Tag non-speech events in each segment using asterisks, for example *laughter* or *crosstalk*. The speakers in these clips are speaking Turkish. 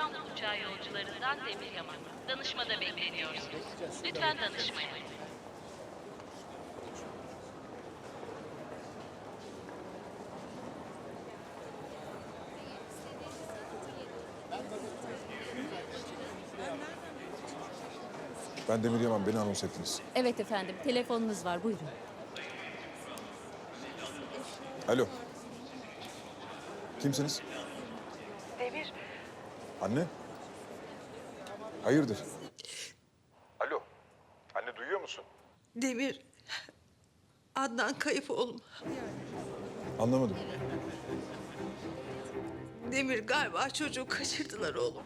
İstanbul uçağı yolcularından Demir Yaman. Danışmada bekleniyorsunuz. Lütfen danışmaya. Ben Demir Yaman, beni anons ettiniz. Evet efendim, telefonunuz var. Buyurun. Alo. Kimsiniz? Anne? Hayırdır? Alo. Anne duyuyor musun? Demir. Adnan kayıp oğlum. Anlamadım. Demir galiba çocuğu kaçırdılar oğlum.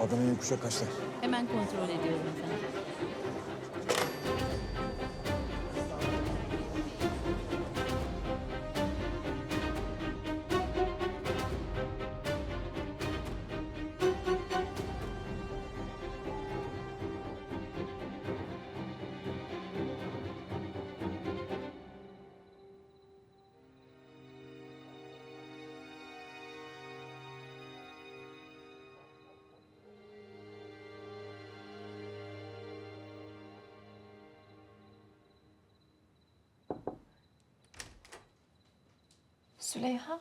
Adana'ya kuşak kaçta? Hemen kontrol ediyorum efendim. Süleyha.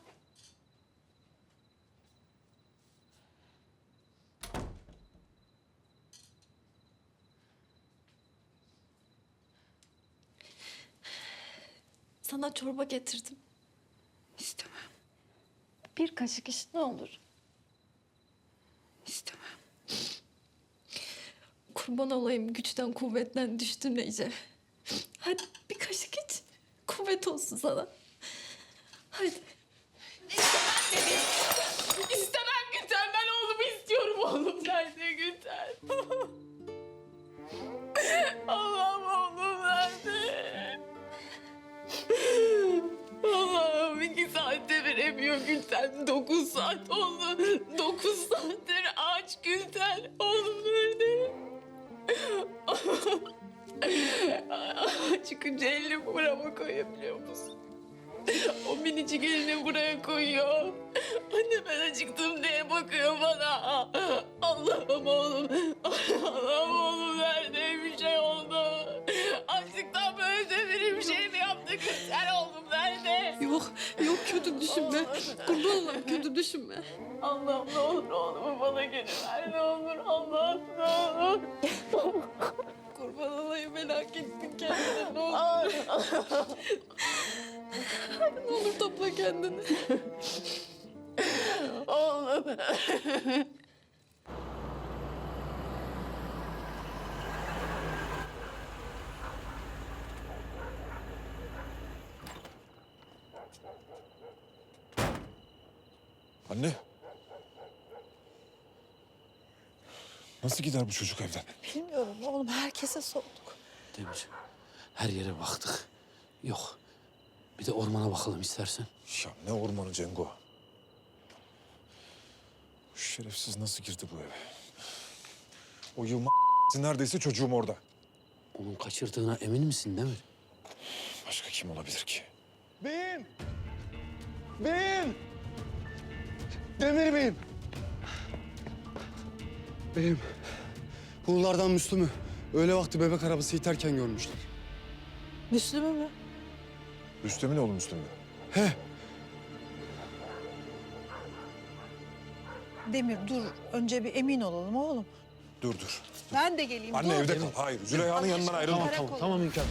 Sana çorba getirdim. İstemem, Bir kaşık iç ne olur. istemem. Kurban olayım güçten kuvvetten düştün iyice. Hadi bir kaşık iç. Kuvvet olsun sana. Hadi. İstemem Gülten. Ben oğlumu istiyorum. Oğlum nerede Gülten? Allah'ım oğlum nerede? Allah'ım iki saatte veremiyor Gülten. Dokuz saat oldu. Dokuz saattir elini buraya koyuyor. Anne ben acıktım diye bakıyor bana. Allah'ım oğlum. Allah'ım oğlum nerede bir şey oldu. Açlıktan böyle bir şey mi yaptık? Sen oğlum nerede? Yok, yok kötü düşünme. Kurban olayım kötü düşünme. Allah'ım ne olur oğlumu bana geri ver ne olur. Allah'ım ne olur. Kurban olayım merak ettin kendini ne olur. *laughs* ne olur topla kendini. *laughs* Oğlum. Anne. Nasıl gider bu çocuk evden? Bilmiyorum oğlum, herkese sorduk. Demir, her yere baktık. Yok. Bir de ormana bakalım istersen. Ya ne ormanı Cengo? Bu şerefsiz nasıl girdi bu eve? O yılma *laughs* neredeyse çocuğum orada. Onun kaçırdığına emin misin Demir? Başka kim olabilir ki? Beyim! Beyim! Demir beyim! Beyim, Huğullardan Müslüm'ü öğle vakti bebek arabası iterken görmüşler. Müslüm'ü mü? Rüstem'in oğlu Müslüm mü? He, Demir dur. Önce bir emin olalım oğlum. Dur dur. Ben de geleyim. Anne dur. evde kal. Hayır. Züleyha'nın yanından ayrılma. tamam tamam, tamam hünkârım.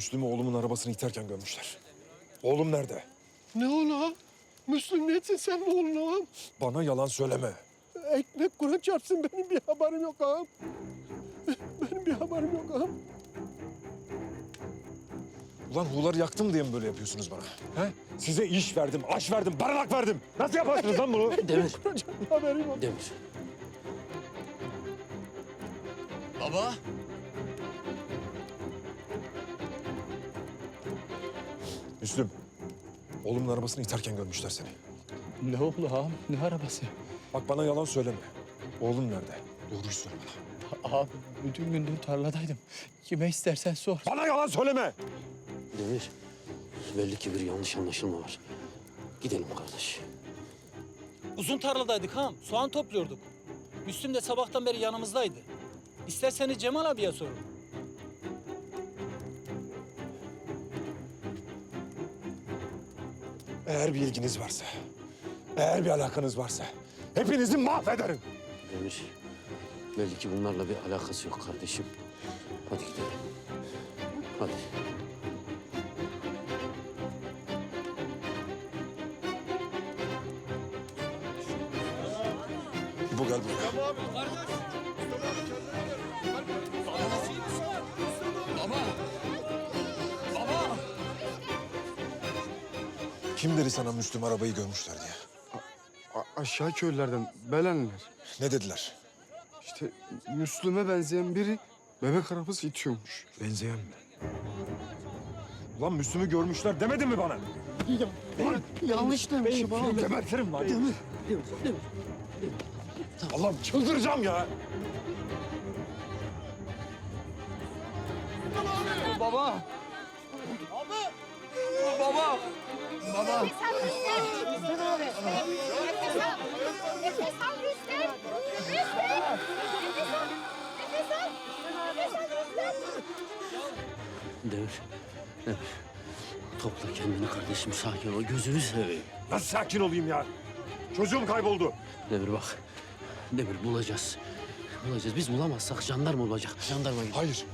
Müslüm'ü oğlumun arabasını iterken görmüşler. Oğlum nerede? Ne ola? Müslüm ne etsin sen mi oğlun ağam? Bana yalan söyleme. Ekmek kura çarpsın benim bir haberim yok ağam. Benim bir haberim yok ağam. Ulan huğları yaktım diye mi böyle yapıyorsunuz bana? He? Size iş verdim, aş verdim, barınak verdim. Nasıl yaparsınız lan bunu? Demir, Kuracağım haberim yok. Demir. Baba. Müslüm, oğlumun arabasını iterken görmüşler seni. Ne oldu ağam? Ne arabası? Bak bana yalan söyleme. Oğlum nerede? Doğruyu söyle bana. Ağam bütün gündür tarladaydım. Kime istersen sor. Bana yalan söyleme! Demir. Belli ki bir yanlış anlaşılma var. Gidelim kardeş. Uzun tarladaydık ha. Soğan topluyorduk. Müslüm de sabahtan beri yanımızdaydı. İsterseniz Cemal abiye sorun. Eğer bir ilginiz varsa, eğer bir alakanız varsa hepinizi mahvederim. Demir. Belli ki bunlarla bir alakası yok kardeşim. Hadi gidelim. Hadi. Kim dedi sana Müslüm arabayı görmüşler diye? A- aşağı köylerden Belenler. Ne dediler? İşte Müslüm'e benzeyen biri bebek arabası itiyormuş. Benzeyen mi? Ulan Müslüm'ü görmüşler demedin mi bana? Yanlış demişim ağam. Gebertirim lan. Allah'ım çıldıracağım ya. Baba. Baba. Baba. Demir. Demir. Topla kendini kardeşim sakin ol. Gözünü seveyim. Nasıl sakin olayım ya? Çocuğum kayboldu. Demir bak. Demir bulacağız. Bulacağız. Biz bulamazsak jandarma olacak. Jandarma gidecek. Hayır.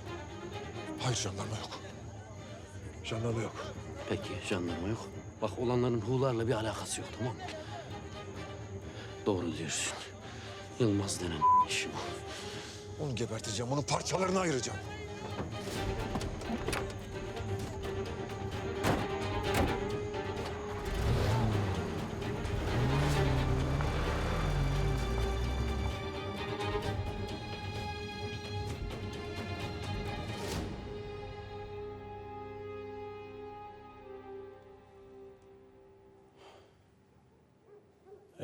Hayır jandarma yok. Jandarma yok. Peki jandarma yok. Bak olanların huğlarla bir alakası yok tamam mı? Doğru diyorsun. Yılmaz denen işi bu. Onu geberteceğim, onu parçalarına ayıracağım.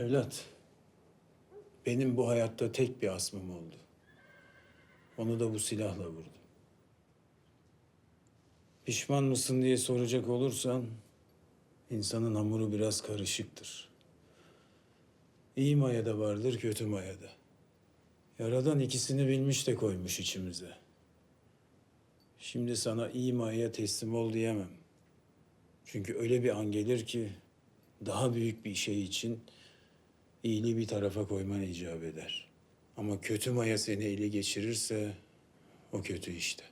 Evlat, benim bu hayatta tek bir asmım oldu. Onu da bu silahla vurdum. Pişman mısın diye soracak olursan, insanın hamuru biraz karışıktır. İyi maya da vardır, kötü maya da. Yaradan ikisini bilmiş de koymuş içimize. Şimdi sana iyi mayaya teslim ol diyemem. Çünkü öyle bir an gelir ki daha büyük bir şey için iyiliği bir tarafa koyman icap eder. Ama kötü maya seni ele geçirirse o kötü işte.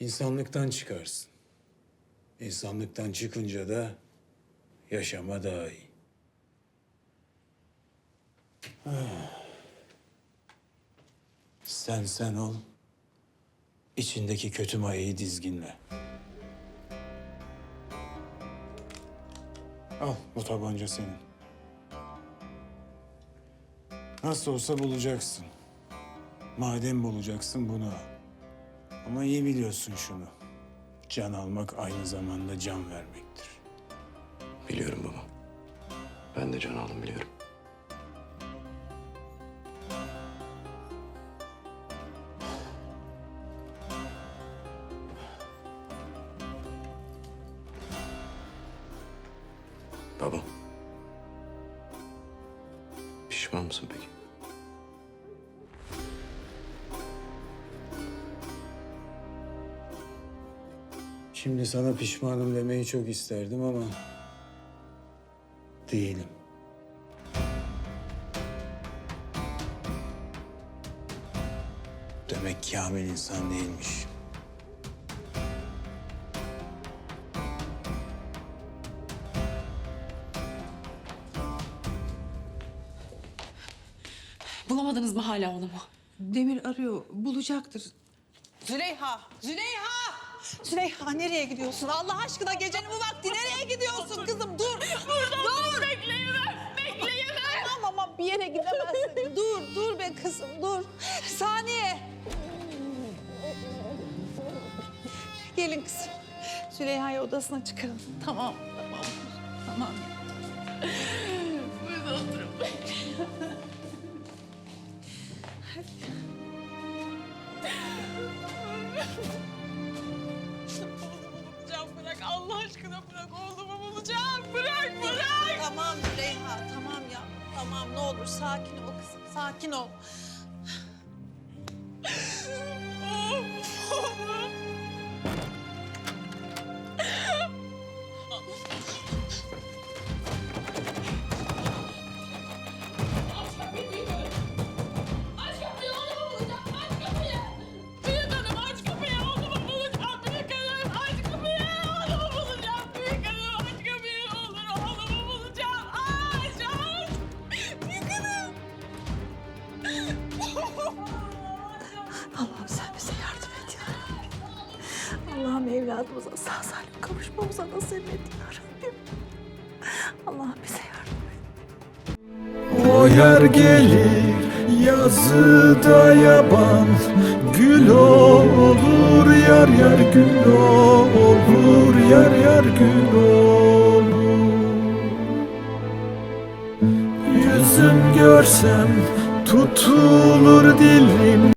İnsanlıktan çıkarsın. İnsanlıktan çıkınca da yaşama daha iyi. Ah. Sen sen ol. İçindeki kötü mayayı dizginle. Al bu tabanca senin. Nasıl olsa bulacaksın. Madem bulacaksın bunu al. Ama iyi biliyorsun şunu. Can almak aynı zamanda can vermektir. Biliyorum baba. Ben de can aldım biliyorum. Şimdi sana pişmanım demeyi çok isterdim ama değilim. Demek Kamil insan değilmiş. Bulamadınız mı hala onu mu? Demir arıyor, bulacaktır. Züleyha! Züleyha! Züleyha nereye gidiyorsun? Allah aşkına gecenin bu vakti nereye gidiyorsun kızım? Dur! dur! Bekleyemem, bekleyemem. Tamam ama bir yere gidemezsin. dur, dur be kızım, dur. Saniye. Gelin kızım. Züleyha'yı odasına çıkarın. Tamam, tamam. Tamam. Burada bırak. Oğlumu bulacağım. Bırak, bırak. Tamam Züleyha, tamam ya. Tamam ne olur sakin ol kızım, sakin ol. Kavuşmamıza nasip et ya Rabbim. Allah'ım bize yardım et. O yer gelir yazıda yaban Gül olur yar yar gül olur Yar yar gül olur Yüzüm görsem tutulur dilim